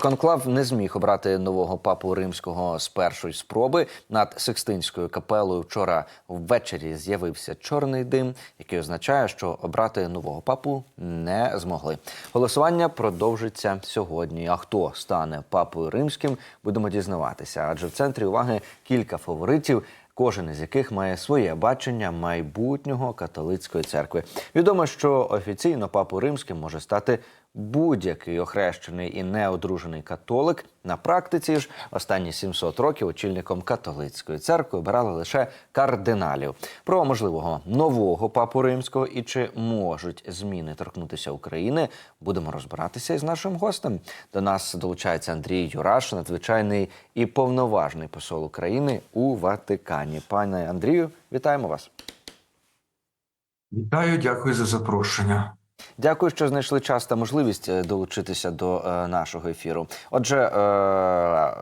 Конклав не зміг обрати нового папу римського з першої спроби. Над Сикстинською капелою вчора ввечері з'явився чорний дим, який означає, що обрати нового папу не змогли. Голосування продовжиться сьогодні. А хто стане папою римським, будемо дізнаватися. Адже в центрі уваги кілька фаворитів. Кожен із яких має своє бачення майбутнього католицької церкви. Відомо, що офіційно папою римським може стати будь-який охрещений і неодружений католик. На практиці ж останні 700 років очільником католицької церкви обирали лише кардиналів. Про можливого нового папу римського і чи можуть зміни торкнутися України, будемо розбиратися із нашим гостем. До нас долучається Андрій Юраш, надзвичайний і повноважний посол України у Ватикані. Пане Андрію, вітаємо вас. Вітаю, дякую за запрошення. Дякую, що знайшли час та можливість е, долучитися до е, нашого ефіру. Отже, е,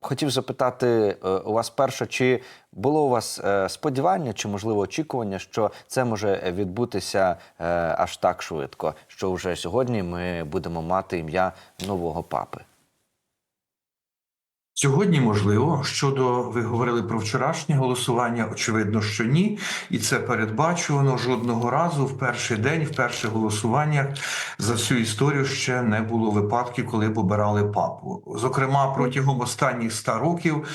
хотів запитати у вас перше, чи було у вас сподівання, чи можливо очікування, що це може відбутися аж так швидко, що вже сьогодні ми будемо мати ім'я нового папи? Сьогодні можливо щодо ви говорили про вчорашнє голосування. Очевидно, що ні, і це передбачувано жодного разу. В перший день, в перших голосуваннях за всю історію ще не було випадків, коли б обирали папу. Зокрема, протягом останніх ста років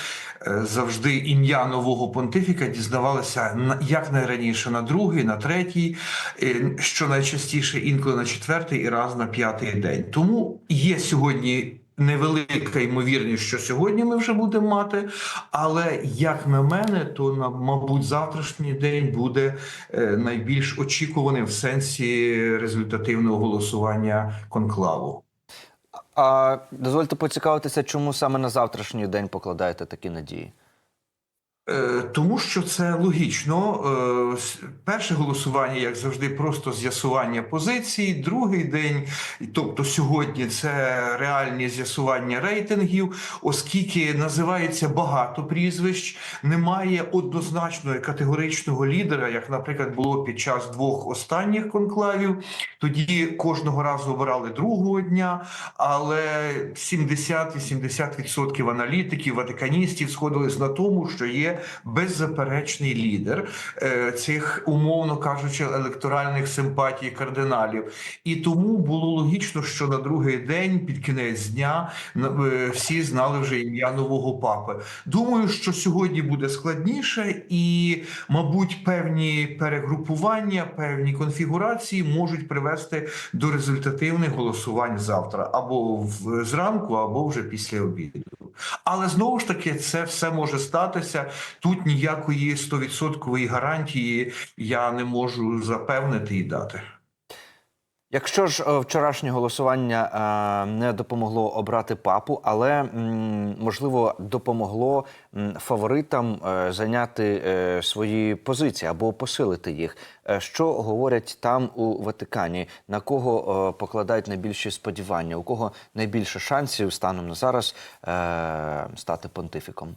е, завжди ім'я нового понтифіка дізнавалося на- як найраніше на другий, на третій, е, що найчастіше інколи на четвертий і раз на п'ятий день. Тому є сьогодні. Невелика ймовірність, що сьогодні ми вже будемо мати, але як на мене, то на мабуть завтрашній день буде е, найбільш очікуваним в сенсі результативного голосування конклаву. А дозвольте поцікавитися, чому саме на завтрашній день покладаєте такі надії? Е, Тому що це логічно. Е, Перше голосування, як завжди, просто з'ясування позицій. Другий день, тобто сьогодні, це реальні з'ясування рейтингів, оскільки називається багато прізвищ, немає однозначного категоричного лідера, як, наприклад, було під час двох останніх конклавів. Тоді кожного разу обирали другого дня, але 70-80% аналітиків, ватиканістів сходились на тому, що є беззаперечний лідер е, цих, умовно кажучи, електоральних симпатій кардиналів. І тому було логічно, що на другий день, під кінець дня, е, всі знали вже ім'я нового папи. Думаю, що сьогодні буде складніше, і, мабуть, певні перегрупування, певні конфігурації можуть привести до результативних голосувань завтра або в зранку, або вже після обіду. Але знову ж таки, це все може статися. Тут ніякої 100% гарантії я не можу запевнити і дати. Якщо ж е, вчорашнє голосування е, не допомогло обрати папу, але можливо допомогло фаворитам е, зайняти свої позиції або посилити їх. Що говорять там у Ватикані? На кого покладають найбільші сподівання? У кого найбільше шансів станом на зараз стати понтифіком?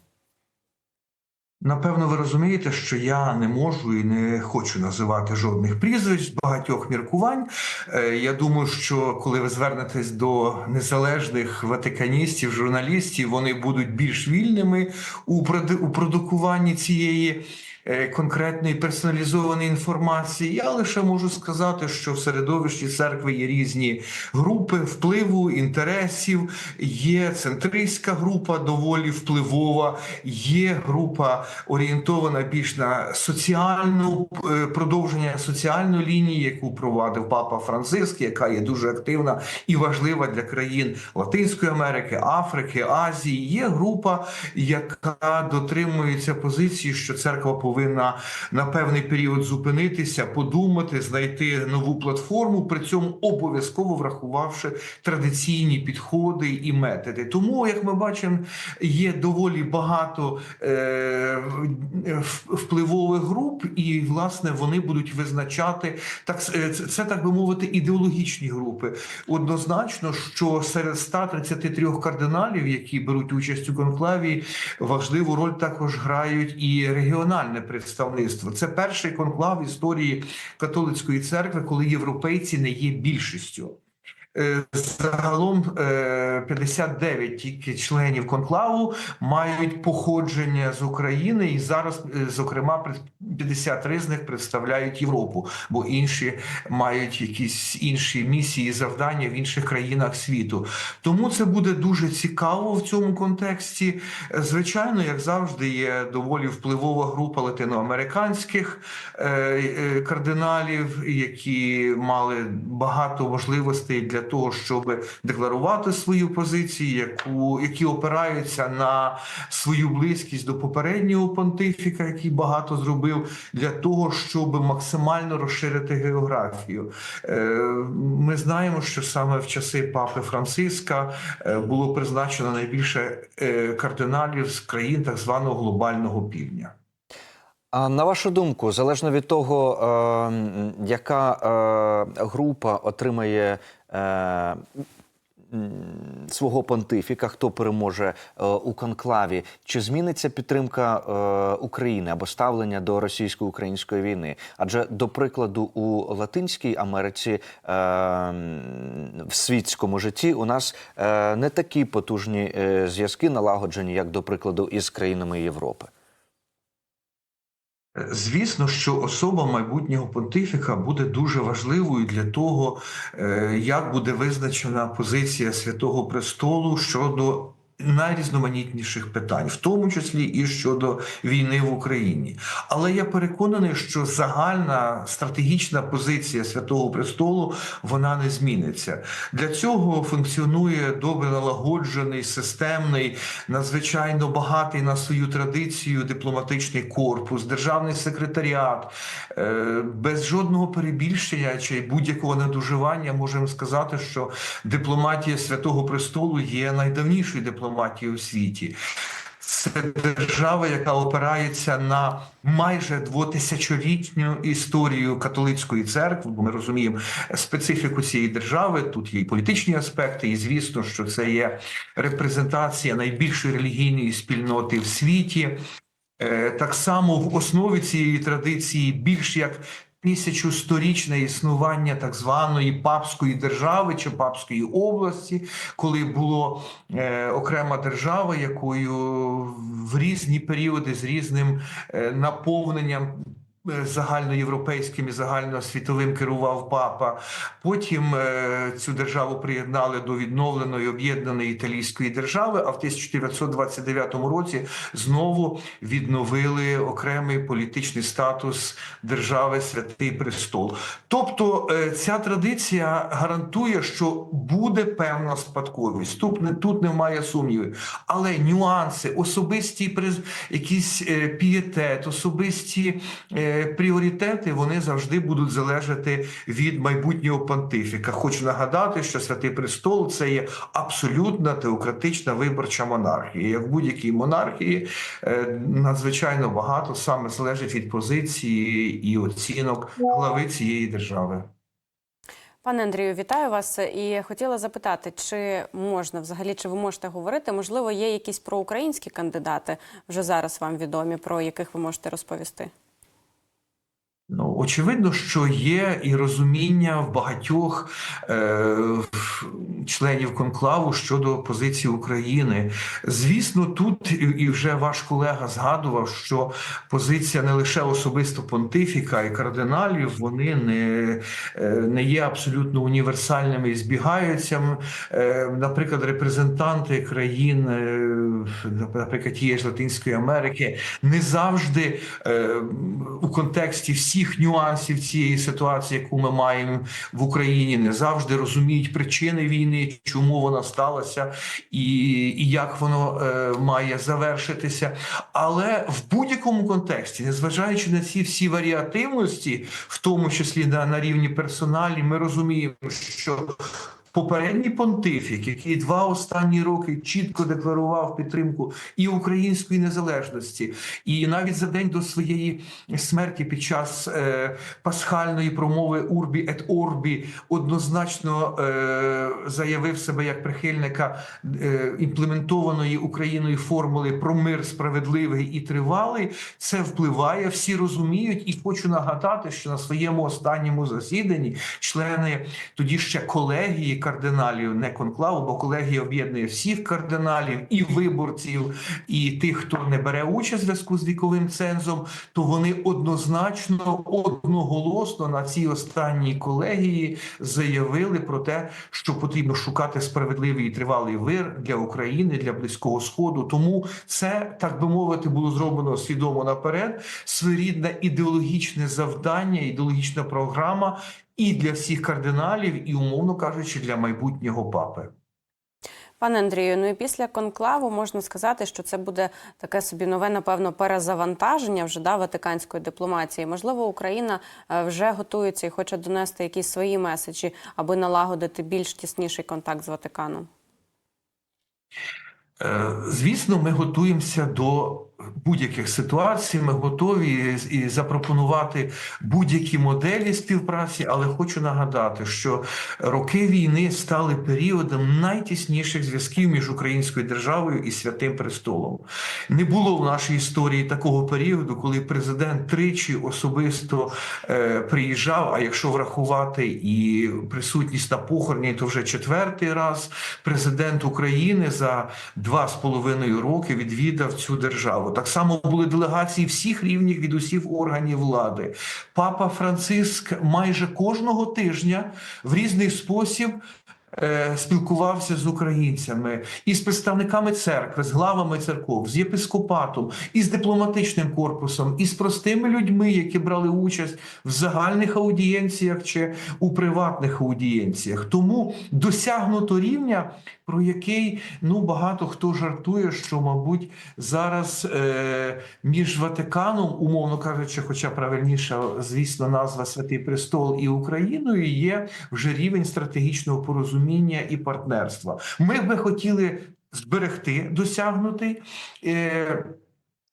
Напевно, ви розумієте, що я не можу і не хочу називати жодних прізвищ багатьох міркувань. Е, Я думаю, що коли ви звернетесь до незалежних ватиканістів, журналістів, вони будуть більш вільними у продукуванні цієї. Е, Конкретної персоналізованої інформації, я лише можу сказати, що в середовищі церкви є різні групи впливу, інтересів. Є центристська група, доволі впливова, є група орієнтована більш на соціальну е, продовження соціальної лінії, яку провадив папа Франциск, яка є дуже активна і важлива для країн Латинської Америки, Африки, Азії. Є група, яка дотримується позиції, що церква повинна на певний період зупинитися, подумати, знайти нову платформу, при цьому обов'язково врахувавши традиційні підходи і методи. Тому, як ми бачимо, є доволі багато е, впливових груп, і власне вони будуть визначати так. е, Це, так би мовити, ідеологічні групи. Однозначно, що серед 133 кардиналів, які беруть участь у конклаві, важливу роль також грають і регіональне представництво. Це перший конклав в історії католицької церкви, коли європейці не є більшістю. Е, Загалом е, 59 тільки членів конклаву мають походження з України, і зараз, е, зокрема, пред- 53 з них представляють Європу, бо інші мають якісь інші місії, завдання в інших країнах світу. Тому це буде дуже цікаво в цьому контексті. Е, Звичайно, як завжди, є доволі впливова група латиноамериканських е, е, кардиналів, які мали багато можливостей для того, щоб декларувати свою позицію, яку які опираються на свою близькість до попереднього понтифіка, який багато зробив для того, щоб максимально розширити географію. Е, Ми знаємо, що саме в часи папи Франциска е, було призначено найбільше е, кардиналів з країн так званого глобального півдня. А на вашу думку, залежно від того, е, яка група отримає е, свого понтифіка, хто переможе е, у конклаві, чи зміниться підтримка е, України або ставлення до російсько-української війни? Адже, до прикладу, у Латинській Америці е, в світському житті у нас е, не такі потужні е, зв'язки налагоджені, як до прикладу, із країнами Європи. Звісно, що особа майбутнього понтифіка буде дуже важливою для того, е, як буде визначена позиція Святого Престолу щодо найрізноманітніших питань, в тому числі і щодо війни в Україні. Але я переконаний, що загальна стратегічна позиція Святого Престолу вона не зміниться. Для цього функціонує добре налагоджений, системний, надзвичайно багатий на свою традицію дипломатичний корпус, державний секретаріат. Е, Без жодного перебільшення чи будь-якого надуживання можемо сказати, що дипломатія Святого Престолу є найдавнішою дипломатією у світі. Це держава, яка опирається на майже двотисячолітню історію католицької церкви, бо ми розуміємо специфіку цієї держави. Тут є і політичні аспекти, і звісно, що це є репрезентація найбільшої релігійної спільноти в світі. Е, Так само в основі цієї традиції більш як тисячусторічне існування так званої папської держави чи папської області, коли було е, окрема держава, якою в різні періоди з різним е, наповненням. Е, Загальноєвропейським і загальносвітовим керував папа. Потім е, цю державу приєднали до відновленої об'єднаної італійської держави. А в 1929 році знову відновили окремий політичний статус держави Святий Престол. Тобто е, ця традиція гарантує, що буде певна спадковість. Тут, не- тут немає сумнівів. Але нюанси, особисті приз- якісь пієтет, особисті пріоритети, вони завжди будуть залежати від майбутнього понтифіка. Хочу нагадати, що Святий Престол це є абсолютна теократична виборча монархія. Як в будь-якій монархії е, надзвичайно багато саме залежить від позиції і оцінок глави цієї держави. Пане Андрію, вітаю вас і хотіла запитати, чи можна взагалі, чи ви можете говорити? Можливо, є якісь проукраїнські кандидати вже зараз вам відомі, про яких ви можете розповісти? Очевидно, що є і розуміння в багатьох е, членів конклаву щодо позиції України. Звісно, тут і- і вже ваш колега згадував, що позиція не лише особисто понтифіка і кардиналів, вони не, е, не є абсолютно універсальними і збігаються. Е, Наприклад, репрезентанти країн, е, наприклад, тієї ж Латинської Америки, не завжди е, у контексті всіх нюансів цієї ситуації, яку ми маємо в Україні, не завжди розуміють причини війни, чому вона сталася, і, і як воно е, має завершитися. Але в будь-якому контексті, незважаючи на ці всі варіативності, в тому числі на, на рівні персоналі, ми розуміємо, що Попередній понтифік, який два останні роки чітко декларував підтримку і української незалежності, і навіть за день до своєї смерті під час е, пасхальної промови Урбі ет Орбі однозначно е, заявив себе як прихильника е, імплементованої Україною формули про мир справедливий і тривалий. Це впливає, всі розуміють, і хочу нагадати, що на своєму останньому засіданні члени тоді ще колегії кардиналів, не конклаву, бо колегія об'єднує всіх кардиналів і виборців, і тих, хто не бере участь в зв'язку з віковим цензом, то вони однозначно, одноголосно на цій останній колегії заявили про те, що потрібно шукати справедливий і тривалий вир для України, для близького сходу. Тому це так би мовити було зроблено свідомо наперед. Своєрідне ідеологічне завдання, ідеологічна програма і для всіх кардиналів, і умовно кажучи, для майбутнього папи. Пане Андрію, ну і після конклаву можна сказати, що це буде таке собі нове, напевно, перезавантаження вже да, ватиканської дипломатії. Можливо, Україна е, вже готується і хоче донести якісь свої меседжі, аби налагодити більш тісніший контакт з Ватиканом. Е, Звісно, ми готуємося до будь-яких ситуацій. Ми готові і запропонувати будь-які моделі співпраці, але хочу нагадати, що роки війни стали періодом найтісніших зв'язків між українською державою і святим престолом. Не було в нашій історії такого періоду, коли президент тричі особисто е, приїжджав. А якщо врахувати і присутність на похороні, то вже четвертий раз президент України за два з половиною роки відвідав цю державу. Так само були делегації всіх рівнів від усіх органів влади. Папа Франциск майже кожного тижня в різний спосіб. Е, Спілкувався з українцями і з представниками церкви, з главами церков, з єпископатом, і з дипломатичним корпусом, і з простими людьми, які брали участь в загальних аудієнціях чи у приватних аудієнціях. Тому досягнуто рівня, про який ну багато хто жартує, що мабуть зараз е, між Ватиканом, умовно кажучи, хоча правильніша, звісно, назва Святий Престол і Україною є вже рівень стратегічного порозуміння і партнерства. Ми би хотіли зберегти досягнутий. Е,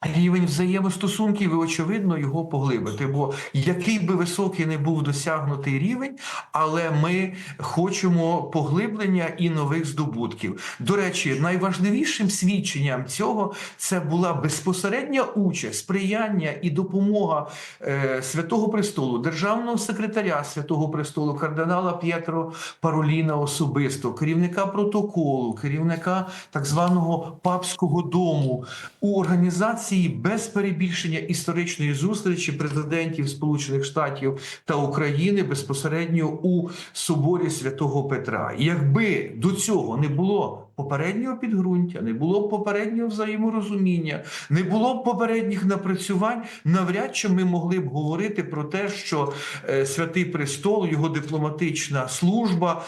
Рівень взаємостосунків і очевидно його поглибити. Бо який би високий не був досягнутий рівень, але ми хочемо поглиблення і нових здобутків. До речі, найважливішим свідченням цього це була безпосередня участь, сприяння і допомога е, Святого Престолу, державного секретаря Святого Престолу, кардинала П'єтро Пароліна особисто, керівника протоколу, керівника так званого папського дому у організації без перебільшення історичної зустрічі президентів Сполучених Штатів та України безпосередньо у соборі святого Петра. Якби до цього не було попереднього підґрунтя, не було попереднього взаєморозуміння, не було попередніх напрацювань, навряд чи ми могли б говорити про те, що е, святий престол, його дипломатична служба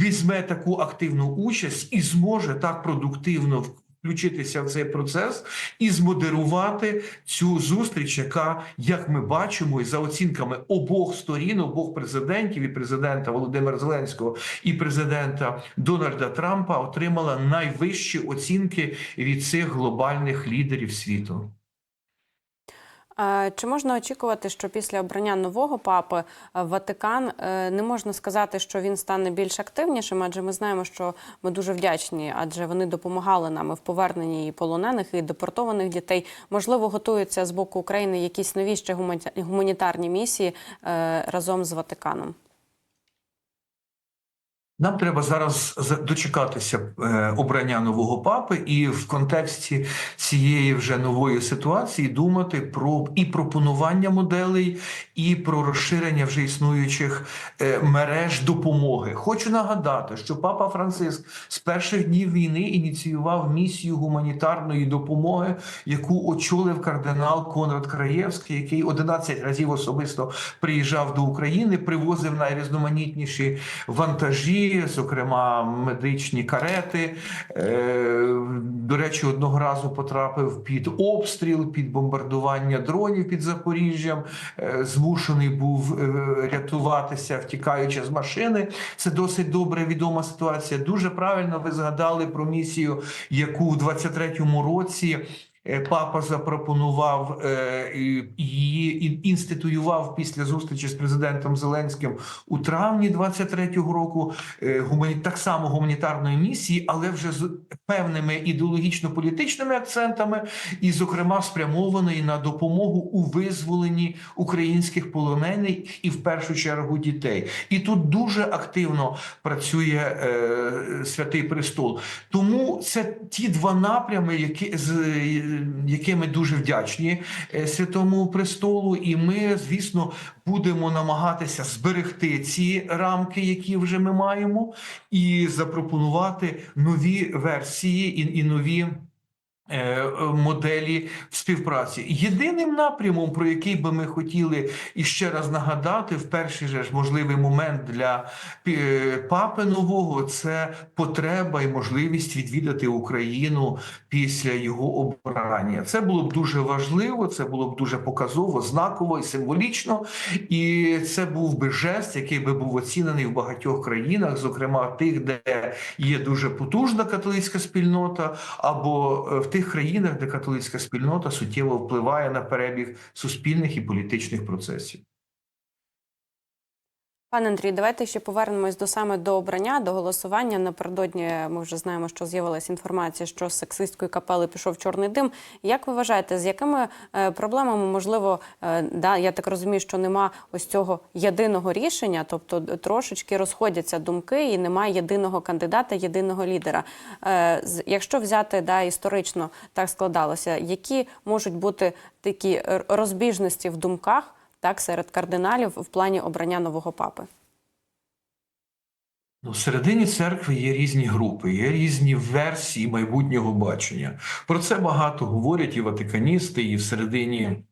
візьме таку активну участь і зможе так продуктивно включитися в цей процес і змодерувати цю зустріч, яка, як ми бачимо, і за оцінками обох сторін, обох президентів, і президента Володимира Зеленського, і президента Дональда Трампа, отримала найвищі оцінки від цих глобальних лідерів світу. Чи можна очікувати, що після обрання нового папи е, Ватикан е, не можна сказати, що він стане більш активнішим? Адже ми знаємо, що ми дуже вдячні, адже вони допомагали нам в поверненні і полонених, і депортованих дітей. Можливо, готуються з боку України якісь нові ще гумані- гуманітарні місії е, разом з Ватиканом. Нам треба зараз дочекатися е, обрання нового папи, і в контексті цієї вже нової ситуації думати про і пропонування моделей, і про розширення вже існуючих е, мереж допомоги. Хочу нагадати, що папа Франциск з перших днів війни ініціював місію гуманітарної допомоги, яку очолив кардинал Конрад Краєвський, який 11 разів особисто приїжджав до України, привозив найрізноманітніші вантажі, зокрема медичні карети. Е, До речі, одного разу потрапив під обстріл, під бомбардування дронів під Запоріжжям. Е, Змушений був е, рятуватися, втікаючи з машини. Це досить добре відома ситуація. Дуже правильно ви згадали про місію, яку в 23-му році папа запропонував е, її інституював після зустрічі з президентом Зеленським у травні 23-го року. е, так само гуманітарної місії, але вже з певними ідеологічно-політичними акцентами, і, зокрема, спрямованої на допомогу у визволенні українських полонених і в першу чергу дітей. І тут дуже активно працює е, Святий Престол. Тому це ті два напрями, які з якими дуже вдячні е, Святому Престолу, і ми, звісно, будемо намагатися зберегти ці рамки, які вже ми маємо, і запропонувати нові версії і, і нові. Е, е, Моделі співпраці єдиним напрямом, про який би ми хотіли іще раз нагадати, в перший же ж можливий момент для е, папи нового, це потреба і можливість відвідати Україну після його обрання. Це було б дуже важливо, це було б дуже показово, знаково і символічно. І це був би жест, який би був оцінений в багатьох країнах, зокрема тих, де є дуже потужна католицька спільнота, або в тих країнах, де католицька спільнота суттєво впливає на перебіг суспільних і політичних процесів. Пане Андрій, давайте ще повернемось до саме до обрання, до голосування. Напередодні ми вже знаємо, що з'явилася інформація, що з сексистської капели пішов чорний дим. Як ви вважаєте, з якими е, проблемами можливо, е, да, я так розумію, що нема ось цього єдиного рішення, тобто трошечки розходяться думки, і немає єдиного кандидата, єдиного лідера. Е, якщо взяти да, історично так складалося, які можуть бути такі розбіжності в думках? Так серед кардиналів в плані обрання нового папи. Ну, всередині церкви є різні групи, є різні версії майбутнього бачення. Про це багато говорять і ватиканісти, і всередині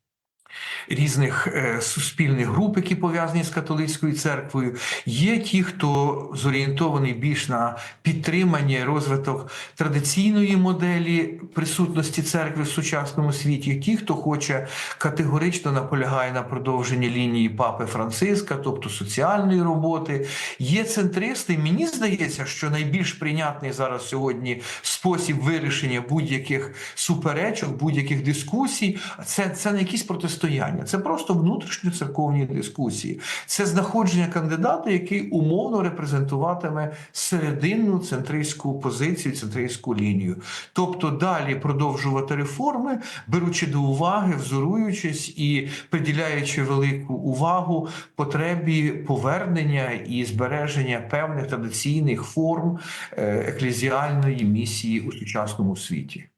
різних е, суспільних груп, які пов'язані з католицькою церквою. Є ті, хто зорієнтований більш на підтримання і розвиток традиційної моделі присутності церкви в сучасному світі. Ті, хто хоче категорично наполягає на продовженні лінії папи Франциска, тобто соціальної роботи. Є центристи. Мені здається, що найбільш прийнятний зараз сьогодні спосіб вирішення будь-яких суперечок, будь-яких дискусій. Це, це не якісь протистояння, це просто внутрішньоцерковні дискусії. Це знаходження кандидата, який умовно репрезентуватиме серединну центристську позицію, центристську лінію. Тобто далі продовжувати реформи, беручи до уваги, взоруючись і приділяючи велику увагу потребі повернення і збереження певних традиційних форм е, еклезіальної місії у сучасному світі.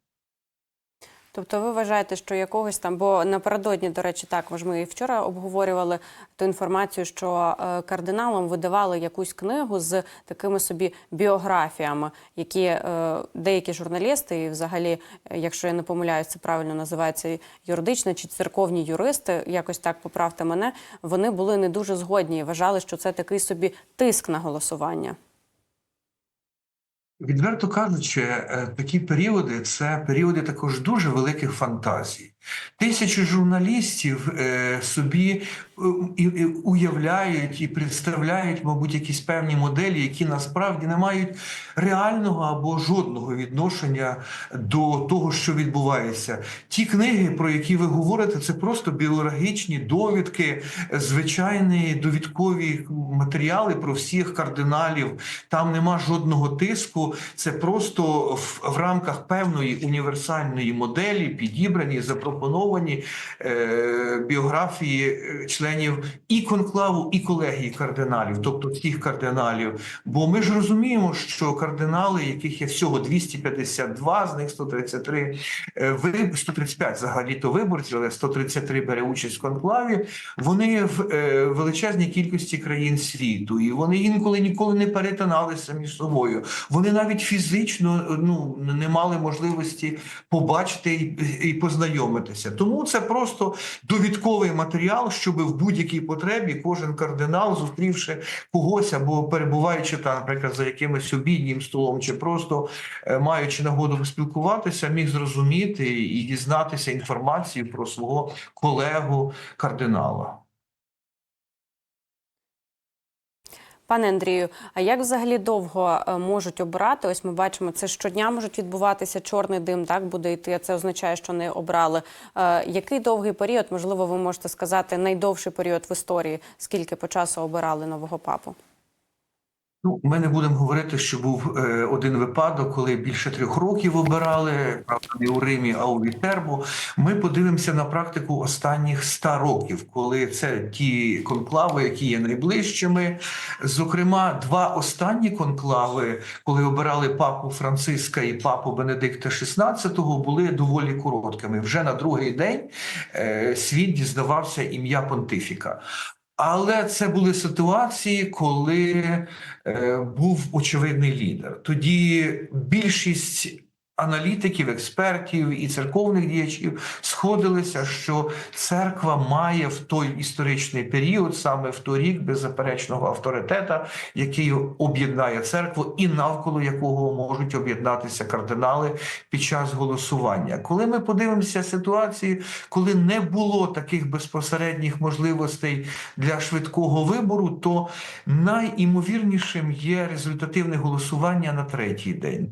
Тобто, ви вважаєте, що якогось там, бо напередодні, до речі, також ми і вчора обговорювали ту інформацію, що е, кардиналам видавали якусь книгу з такими собі біографіями, які е, деякі журналісти, і взагалі, е, якщо я не помиляюсь, це правильно називається юридична чи церковні юристи, якось так поправте мене, вони були не дуже згодні і вважали, що це такий собі тиск на голосування. Відверто кажучи, е, такі періоди це періоди також дуже великих фантазій. Тисячі журналістів е, собі е, уявляють і представляють, мабуть, якісь певні моделі, які насправді не мають реального або жодного відношення до того, що відбувається. Ті книги, про які ви говорите, це просто біологічні довідки, звичайні довідкові матеріали про всіх кардиналів. Там нема жодного тиску. Це просто в, в рамках певної універсальної моделі підібрані, запропоновані е, біографії е, членів і конклаву, і колегії кардиналів, тобто всіх кардиналів. Бо ми ж розуміємо, що кардинали, яких є всього 252, з них 133 е, ви 135 взагалі то виборців, але 133 бере участь в конклаві. Вони в е, величезній кількості країн світу, і вони інколи ніколи не перетиналися між собою. Вони навіть фізично ну не мали можливості побачити і, і познайомитися. Тому це просто довідковий матеріал, щоб в будь-якій потребі кожен кардинал, зустрівши когось або перебуваючи там, наприклад, за якимось обіднім столом, чи просто е, маючи нагоду спілкуватися, міг зрозуміти і дізнатися інформацію про свого колегу кардинала. Пане Андрію, а як взагалі довго е, можуть обирати? Ось ми бачимо, це щодня можуть відбуватися чорний дим, так буде йти. Це означає, що не обрали. Е, який довгий період? Можливо, ви можете сказати найдовший період в історії, скільки по часу обирали нового папу? Ну, ми не будемо говорити, що був е, один випадок, коли більше трьох років обирали, правда, не у Римі, а у Вітербо. Ми подивимося на практику останніх ста років, коли це ті конклави, які є найближчими. Зокрема, два останні конклави, коли обирали папу Франциска і папу Бенедикта XVI, були доволі короткими. Вже на другий день е, світ дізнавався ім'я понтифіка. Але це були ситуації, коли е, був очевидний лідер. Тоді більшість аналітиків, експертів і церковних діячів сходилися, що церква має в той історичний період, саме в той рік, беззаперечного авторитета, який об'єднає церкву, і навколо якого можуть об'єднатися кардинали під час голосування. Коли ми подивимося ситуації, коли не було таких безпосередніх можливостей для швидкого вибору, то найімовірнішим є результативне голосування на третій день.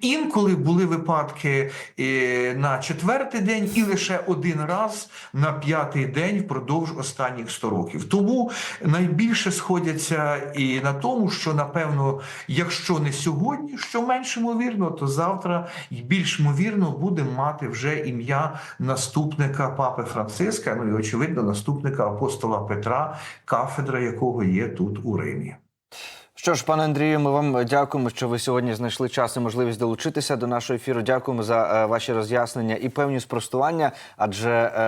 Інколи були випадки е, на четвертий день, і лише один раз на п'ятий день впродовж останніх 100 років. Тому найбільше сходяться і на тому, що напевно, якщо не сьогодні, що менш ймовірно, то завтра і більш ймовірно буде мати вже ім'я наступника папи Франциска, ну і очевидно, наступника апостола Петра, кафедра якого є тут у Римі. Що ж, пане Андрію, ми вам дякуємо, що ви сьогодні знайшли час і можливість долучитися до нашого ефіру. Дякуємо за е, ваші роз'яснення і певні спростування, адже е,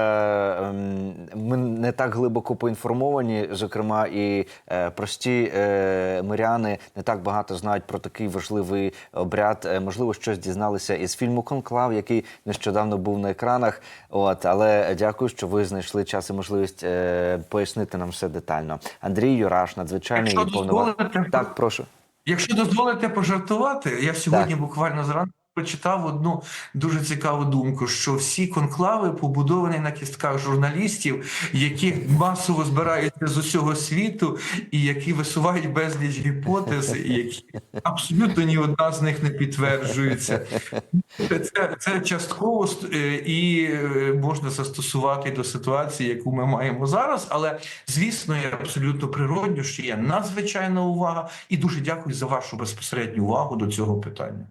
ем, ми не так глибоко поінформовані, зокрема, і е, прості е, миряни не так багато знають про такий важливий обряд. Е, можливо, щось дізналися із фільму Конклав, який нещодавно був на екранах. От, але дякую, що ви знайшли час і можливість е, пояснити нам все детально. Андрій Юраш, надзвичайний і повноважний. Так, прошу. Якщо дозволите пожартувати, я сьогодні буквально зранку прочитав одну дуже цікаву думку, що всі конклави побудовані на кістках журналістів, які масово збираються з усього світу, і які висувають безліч гіпотез, і які абсолютно ні одна з них не підтверджується. Це, це частково ст- е, і е, можна застосувати до ситуації, яку ми маємо зараз. Але звісно, є абсолютно природньо, що є надзвичайна увага, і дуже дякую за вашу безпосередню увагу до цього питання.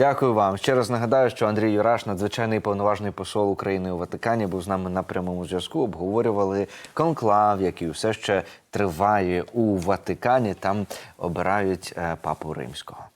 Дякую вам. Ще раз нагадаю, що Андрій Юраш, надзвичайний повноважний посол України у Ватикані, був з нами на прямому зв'язку. Обговорювали конклав, який все ще триває у Ватикані. Там обирають е, папу римського.